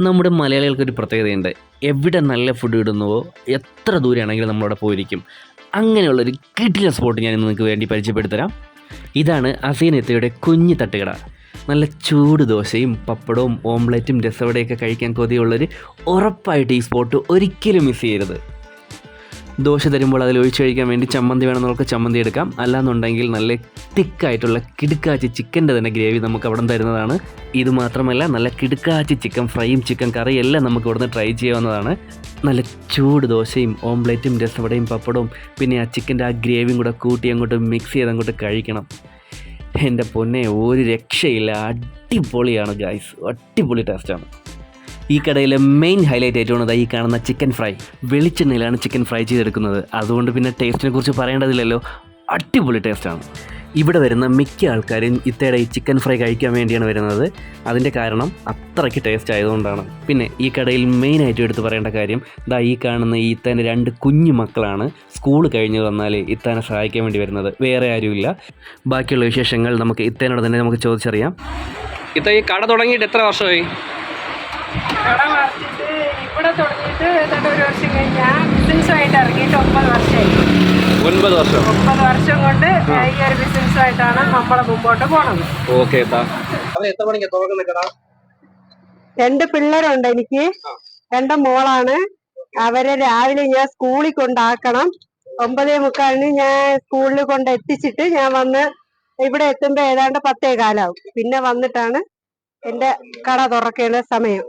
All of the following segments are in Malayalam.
നമ്മുടെ മലയാളികൾക്കൊരു പ്രത്യേകതയുണ്ട്. എവിടെ നല്ല ഫുഡ് ഇടുന്നുവോ എത്ര ദൂരെയാണെങ്കിലും നമ്മളവിടെ പോയിരിക്കും. അങ്ങനെയുള്ളൊരു കിട്ടിയ സ്പോട്ട് ഞാൻ നിങ്ങൾക്ക് വേണ്ടി പരിചയപ്പെടുത്തരാം. ഇതാണ് അസീനത്തയുടെ കുഞ്ഞു തട്ടുകട. നല്ല ചൂട് ദോശയും പപ്പടവും ഓംലെറ്റും രസവടയൊക്കെ കഴിക്കാൻ കൊതിയുള്ളൊരു ഉറപ്പായിട്ട് ഈ സ്പോട്ട് ഒരിക്കലും മിസ് ചെയ്യരുത്. ദോശ തരുമ്പോൾ അതിൽ ഒഴിച്ചു കഴിക്കാൻ വേണ്ടി ചമ്മന്തി വേണമെന്നവർക്ക് ചമ്മന്തി എടുക്കാം. അല്ലാന്നുണ്ടെങ്കിൽ നല്ല തിക്കായിട്ടുള്ള കിടുക്കാച്ചി ചിക്കന്റെ തന്നെ ഗ്രേവി നമുക്ക് അവിടെ തരുന്നതാണ്. ഇത് മാത്രമല്ല നല്ല കിടുക്കാച്ചി ചിക്കൻ ഫ്രൈയും ചിക്കൻ കറിയും എല്ലാം നമുക്ക് ഇവിടുന്ന് ട്രൈ ചെയ്യാവുന്നതാണ്. നല്ല ചൂട് ദോശയും ഓംലെറ്റും രസവടയും പപ്പടവും പിന്നെ ആ ചിക്കന്റെ ആ ഗ്രേവിയും കൂടെ കൂട്ടി അങ്ങോട്ട് മിക്സ് ചെയ്ത് അങ്ങോട്ട് കഴിക്കണം. എന്റെ പൊന്നെ ഒരു രക്ഷയില്ല. അടിപൊളിയാണ് ഗായ്സ് അടിപൊളി ടേസ്റ്റാണ് ഈ കടയിലെ മെയിൻ ഹൈലൈറ്റ് ആയിട്ടുള്ളത് ഈ കാണുന്ന ചിക്കൻ ഫ്രൈ വെളിച്ചെണ്ണയിലാണ് ചിക്കൻ ഫ്രൈ ചെയ്തെടുക്കുന്നത്. അതുകൊണ്ട് പിന്നെ ടേസ്റ്റിനെ കുറിച്ച് പറയേണ്ടതില്ലല്ലോ. അടിപൊളി ടേസ്റ്റാണ് ഇവിടെ വരുന്ന മിക്ക ആൾക്കാരും ഇത്തയുടെ ഈ ചിക്കൻ ഫ്രൈ കഴിക്കാൻ വേണ്ടിയാണ് വരുന്നത്. അതിന്റെ കാരണം അത്രയ്ക്ക് ടേസ്റ്റ് ആയതുകൊണ്ടാണ്. പിന്നെ ഈ കടയിൽ മെയിനായിട്ട് എടുത്ത് പറയേണ്ട കാര്യം ദാ ഈ കാണുന്ന ഈ ഇത്തേന്റെ രണ്ട് കുഞ്ഞു മക്കളാണ് സ്കൂൾ കഴിഞ്ഞ് വന്നാൽ ഇത്താനെ സഹായിക്കാൻ വേണ്ടി വരുന്നത്. വേറെ ആരുമില്ല. ബാക്കിയുള്ള വിശേഷങ്ങൾ നമുക്ക് ഇത്തേനോട് തന്നെ നമുക്ക് ചോദിച്ചറിയാം. ഇത്ത ഈ കട തുടങ്ങിയിട്ട് എത്ര വർഷമായി? കട ഇവിടെ തുടങ്ങിയിട്ട് ഒരു വർഷം കഴിഞ്ഞ് ഞാൻ ബിസിനസ്സുമായിട്ട് ഇറങ്ങിയിട്ട് ഒമ്പത് വർഷമായി. ഒൻപത് വർഷം. ഒമ്പത് വർഷം കൊണ്ട് ഈ ഒരു ബിസിനസ്സുമായിട്ടാണ് നമ്മളെ മുമ്പോട്ട് പോണത്. ഓക്കെ എത്ര മണിക്ക് തുറക്കുന്ന കട? രണ്ട് പിള്ളേരുണ്ട് എനിക്ക്. രണ്ട് മോളാണ്. അവരെ രാവിലെ ഞാൻ സ്കൂളിൽ കൊണ്ടാക്കണം. ഒമ്പതേ മുക്കാലിന് ഞാൻ സ്കൂളിൽ കൊണ്ട് എത്തിച്ചിട്ട് ഞാൻ വന്ന് ഇവിടെ എത്തുമ്പോ ഏതാണ്ട് പത്തേ കാലാവും. പിന്നെ വന്നിട്ടാണ് എന്റെ കട തുറക്കേണ്ട സമയം.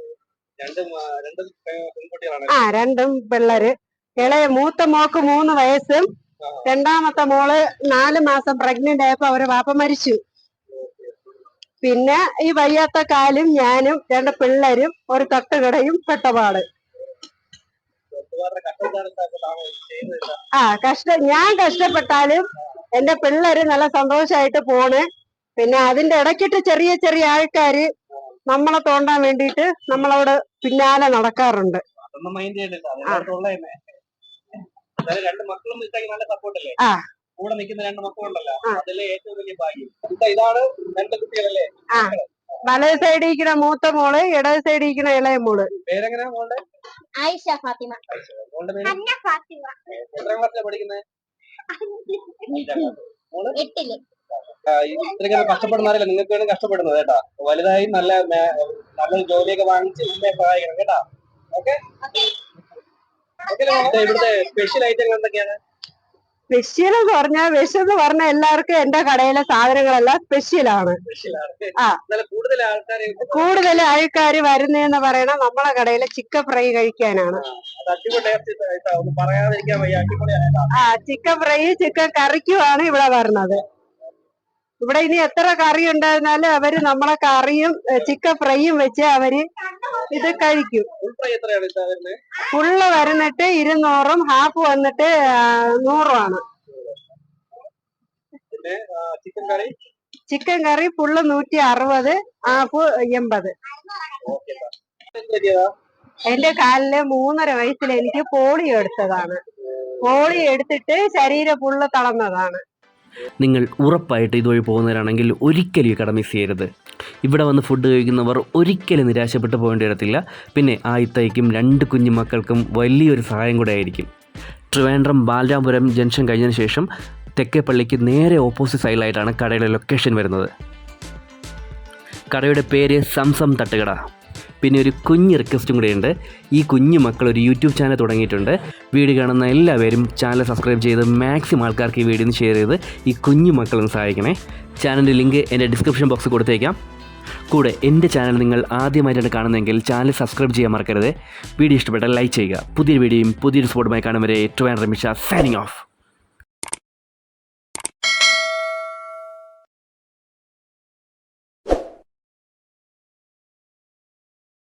ആ രണ്ടും പിള്ളേര്. ഇളയ മൂത്ത മോക്ക് മൂന്ന് വയസ്സും രണ്ടാമത്തെ മോൾ നാല് മാസം പ്രഗ്നന്റ് ആയപ്പോ അവർ വാപ്പ മരിച്ചു. പിന്നെ ഈ വയ്യാത്ത കാലും ഞാനും രണ്ട് പിള്ളേരും ഒരു തട്ടുകടയും പെട്ടപാട്. ആ കഷ്ട ഞാൻ കഷ്ടപ്പെട്ടാലും എന്റെ പിള്ളേര് നല്ല സന്തോഷമായിട്ട് പോണ്. പിന്നെ അതിന്റെ ഇടയ്ക്കിട്ട് ചെറിയ ചെറിയ ആൾക്കാര് നമ്മളെ തോണ്ടാൻ വേണ്ടിയിട്ട് നമ്മളവിടെ പിന്നാലെ നടക്കാറുണ്ട്. ആ. കൂടെ നിൽക്കുന്ന രണ്ട് മക്കളുണ്ടല്ലോ ഏറ്റവും വലിയ ഭാഗ്യം. ഇതാണ് രണ്ട് കുട്ടികളല്ലേ? ആ. വലത് സൈഡിൽ ഇരിക്കുന്ന മൂത്ത മോൾ ഇടത് സൈഡിൽ ഇരിക്കുന്ന ഇളയ മോൾ. പേരെങ്ങനെയാ മോളുടെ? ആയിഷ ഫാത്തിമ. മോളുടെ പേര്? അന്ന ഫാത്തിമ. എത്രാം ക്ലാസ്സിലാണ് പഠിക്കുന്നത് മോൾ എട്ടിൽ. ആ, ഈ ഇത്രയൊക്കെ കഷ്ടപ്പെടുന്നവരല്ല? നിങ്ങൾക്ക് വേണം കഷ്ടപ്പെടുന്നത് കേട്ടാ. വലുതായി നല്ല നല്ല നല്ലൊരു ജോലിയൊക്കെ വാങ്ങിച്ച് ഉമ്മയെ സഹായിക്കണം കേട്ടാ. ഓക്കെ? ഇവിടുത്തെ സ്പെഷ്യൽ ഐറ്റങ്ങൾ എന്തൊക്കെയാണ്? സ്പെഷ്യൽ എന്ന് പറഞ്ഞാൽ വിഷം എന്ന് പറഞ്ഞാൽ എല്ലാവർക്കും എന്റെ കടയിലെ സാധനങ്ങളെല്ലാം സ്പെഷ്യലാണ് ആ. കൂടുതൽ ആൾക്കാർ വരുന്നതെന്ന് പറയണ നമ്മളെ കടയിലെ ചിക്കൻ ഫ്രൈ കഴിക്കാനാണ്. ആ ചിക്കൻ ഫ്രൈ ചിക്കൻ കറിക്കുമാണ് ഇവിടെ വരുന്നത് ഇവിടെ ഇനി എത്ര കറി ഉണ്ടായിരുന്നാലും അവർ നമ്മളെ കറിയും ചിക്കൻ ഫ്രൈയും വെച്ച് അവർ ഇത് കഴിക്കും. ഫുള്ള് വരുന്നിട്ട് ഇരുന്നൂറും ഹാഫ് വന്നിട്ട് നൂറുമാണ്. ചിക്കൻ കറി? ഫുള്ള് നൂറ്റി അറുപത് ഹാഫ് എൺപത്. എന്റെ കാലിൽ മൂന്നര വയസ്സിൽ എനിക്ക് പോളിയോ എടുത്തതാണ്. പോളിയോ എടുത്തിട്ട് ശരീരം ഫുള്ള് തളർന്നതാണ്. നിങ്ങൾ ഉറപ്പായിട്ട് ഇതുവഴി പോകുന്നവരാണെങ്കിൽ ഒരിക്കലും ഈ കട മിസ് ചെയ്യരുത്. ഇവിടെ വന്ന് ഫുഡ് കഴിക്കുന്നവർ ഒരിക്കലും നിരാശപ്പെട്ട് പോകേണ്ടി വരത്തില്ല. പിന്നെ ആ ഇത്തയ്ക്കും രണ്ട് കുഞ്ഞു മക്കൾക്കും വലിയൊരു സഹായം കൂടെ ആയിരിക്കും. ട്രിവാൻഡ്രം ബാലരാമപുരം ജംഗ്ഷൻ കഴിഞ്ഞതിന് ശേഷം തെക്കേപ്പള്ളിക്ക് നേരെ ഓപ്പോസിറ്റ് സൈഡിലായിട്ടാണ് കടയുടെ ലൊക്കേഷൻ വരുന്നത്. കടയുടെ പേര് സംസം തട്ടുകട. പിന്നെ ഒരു കുഞ്ഞ് റിക്വസ്റ്റും കൂടെയുണ്ട്. ഈ കുഞ്ഞു മക്കൾ ഒരു യൂട്യൂബ് ചാനൽ തുടങ്ങിയിട്ടുണ്ട്. വീഡിയോ കാണുന്ന എല്ലാവരും ചാനൽ സബ്സ്ക്രൈബ് ചെയ്ത് മാക്സിമം ആൾക്കാർക്ക് ഈ വീഡിയോ ഷെയർ ചെയ്ത് ഈ കുഞ്ഞു മക്കളൊന്ന് സഹായിക്കണേ. ചാനലിന്റെ ലിങ്ക് എന്റെ ഡിസ്ക്രിപ്ഷൻ ബോക്സ് കൊടുത്തേക്കാം. കൂടെ എന്റെ ചാനൽ നിങ്ങൾ ആദ്യമായിട്ടാണ് കാണുന്നതെങ്കിൽ ചാനൽ സബ്സ്ക്രൈബ് ചെയ്യാൻ മറക്കരുത്. വീഡിയോ ഇഷ്ടപ്പെട്ടാൽ ലൈക്ക് ചെയ്യുക. പുതിയൊരു വീഡിയോയും പുതിയൊരു സ്പോട്ടുമായി വരെ ആൻഡ് റമിഷ സൈനിങ് ഓഫ്